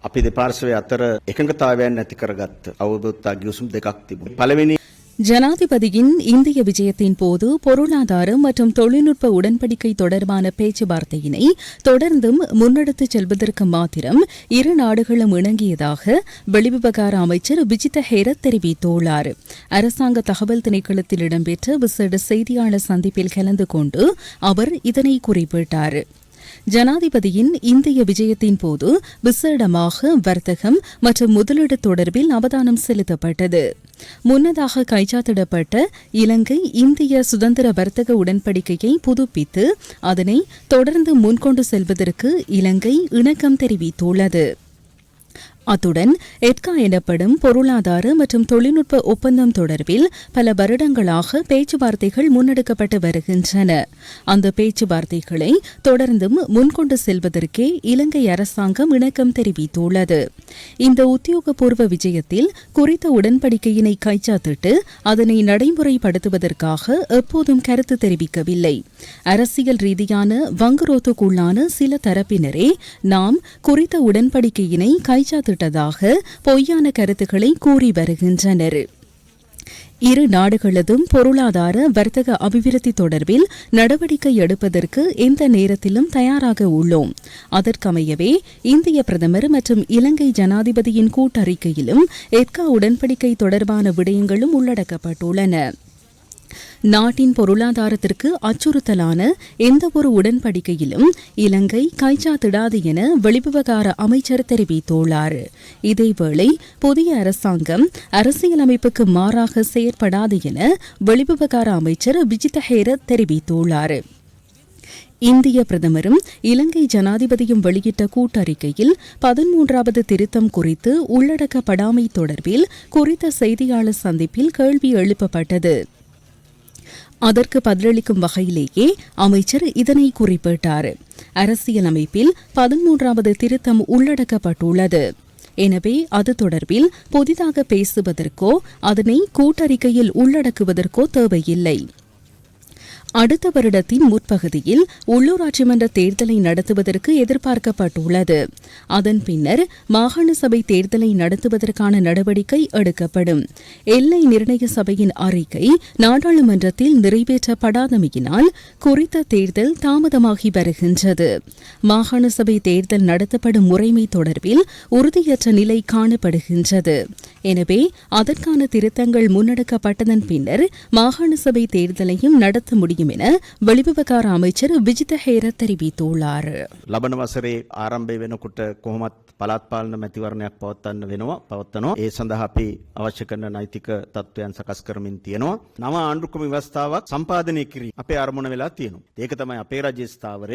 අපි දෙපාර්ශවය අතර එකඟතාවයන් නැති කරගත්ත අවබෝධතා ගිවිසුම් දෙකක් තිබුණා. පළවෙනි ஜனாதிபதியின் இந்திய விஜயத்தின் போது பொருளாதாரம் மற்றும் தொழில்நுட்ப உடன்படிக்கை தொடர்பான பேச்சுவார்த்தையினை தொடர்ந்தும் முன்னெடுத்துச் செல்வதற்கு மாத்திரம் இரு நாடுகளும் இணங்கியதாக வெளிவிவகார அமைச்சர் விஜித ஹேரத் தெரிவித்துள்ளார் அரசாங்க தகவல் திணைக்களத்தில் இடம்பெற்ற விசேட செய்தியாளர் சந்திப்பில் கலந்து கொண்டு அவர் இதனை குறிப்பிட்டார் ஜனாதிபதியின் இந்திய விஜயத்தின் போது விசேடமாக வர்த்தகம் மற்றும் முதலீடு தொடர்பில் அவதானம் செலுத்தப்பட்டது. முன்னதாக கைச்சாத்திடப்பட்ட இலங்கை இந்திய சுதந்திர வர்த்தக உடன்படிக்கையை புதுப்பித்து அதனை தொடர்ந்து முன்கொண்டு செல்வதற்கு இலங்கை இணக்கம் தெரிவித்துள்ளது. அத்துடன் எட்கா எனப்படும் பொருளாதார மற்றும் தொழில்நுட்ப ஒப்பந்தம் தொடர்பில் பல வருடங்களாக பேச்சுவார்த்தைகள் முன்னெடுக்கப்பட்டு வருகின்றன. அந்த பேச்சுவார்த்தைகளை தொடர்ந்தும் முன்கொண்டு செல்வதற்கே இலங்கை அரசாங்கம் இணக்கம் தெரிவித்துள்ளது. இந்த உத்தியோகபூர்வ விஜயத்தில் குறித்த உடன்படிக்கையினை கைச்சாத்திட்டு அதனை நடைமுறைப்படுத்துவதற்காக எப்போதும் கருத்து தெரிவிக்கவில்லை. அரசியல் ரீதியான வங்குரோத்துக்குள்ளான சில தரப்பினரே நாம் குறித்த உடன்படிக்கையினை கைச்சாத்திட்டு ஏற்பட்டதாக பொய்யான கருத்துக்களை கூறி வருகின்றனர். இரு நாடுகளதும் பொருளாதார வர்த்தக அபிவிருத்தி தொடர்பில் நடவடிக்கை எடுப்பதற்கு எந்த நேரத்திலும் தயாராக உள்ளோம். அதற்கமையவே இந்திய பிரதமர் மற்றும் இலங்கை ஜனாதிபதியின் கூட்டறிக்கையிலும் எட்கா உடன்படிக்கை தொடர்பான விடயங்களும் உள்ளடக்கப்பட்டுள்ளன. நாட்டின் பொருளாதாரத்திற்கு அச்சுறுத்தலான எந்தவொரு உடன்படிக்கையிலும் இலங்கை கைச்சாத்திடாது என வெளிவிவகார அமைச்சர் தெரிவித்துள்ளார். இதேவேளை புதிய அரசாங்கம் அரசியலமைப்புக்கு மாறாக செயற்படாது என வெளிவிவகார அமைச்சர் விஜித ஹேரத் தெரிவித்துள்ளார். இந்திய பிரதமரும் இலங்கை ஜனாதிபதியும் வெளியிட்ட கூட்டறிக்கையில் பதிமூன்றாவது திருத்தம் குறித்து உள்ளடக்கப்படாமை தொடர்பில் குறித்த செய்தியாளர் சந்திப்பில் கேள்வி எழுப்பப்பட்டது. அதற்கு பதிலளிக்கும் வகையிலேயே அமைச்சர் இதனை குறிப்பிட்டார். அரசியலமைப்பில் பதிமூன்றாவது திருத்தம் உள்ளடக்கப்பட்டுள்ளது. எனவே அது தொடர்பில் புதிதாக பேசுவதற்கோ அதனை கூட்டறிக்கையில் உள்ளடக்குவதற்கோ தேவையில்லை. அடுத்த வருடத்தின் முற்பகுதியில் உள்ளூராட்சி மன்ற தேர்தலை நடத்துவதற்கு எதிர்பார்க்கப்பட்டுள்ளது. அதன் பின்னர் மாகாண சபை தேர்தலை நடத்துவதற்கான நடவடிக்கை எடுக்கப்படும். எல்லை நிர்ணய சபையின் அறிக்கை நாடாளுமன்றத்தில் நிறைவேற்றப்படாதமையினால் குறித்த தேர்தல் தாமதமாகி வருகின்றது. மாகாண சபை தேர்தல் நடத்தப்படும் முறைமை தொடர்பில் உறுதியற்ற நிலை காணப்படுகின்றது. எனவே அதற்கான திருத்தங்கள் முன்னெடுக்கப்பட்டதன் பின்னர் மாகாண சபை தேர்தலையும் நடத்த முடியும் முடியும் என வெளிவிவகார அமைச்சர் விஜித ஹேர தெரிவித்துள்ளார் ලබන වසරේ ආරම්භය වෙනකොට කොහොමත් පළාත් පාලන මැතිවරණයක් පවත්වන්න වෙනවා පවත්වනවා ඒ සඳහා අපි අවශ්‍ය කරන නෛතික තත්ත්වයන් සකස් කරමින් තියෙනවා නව ආණ්ඩුක්‍රම ව්‍යවස්ථාවක් සම්පාදනය කිරීම අපේ අරමුණ වෙලා තියෙනවා ඒක තමයි අපේ රජයේ ස්ථාවරය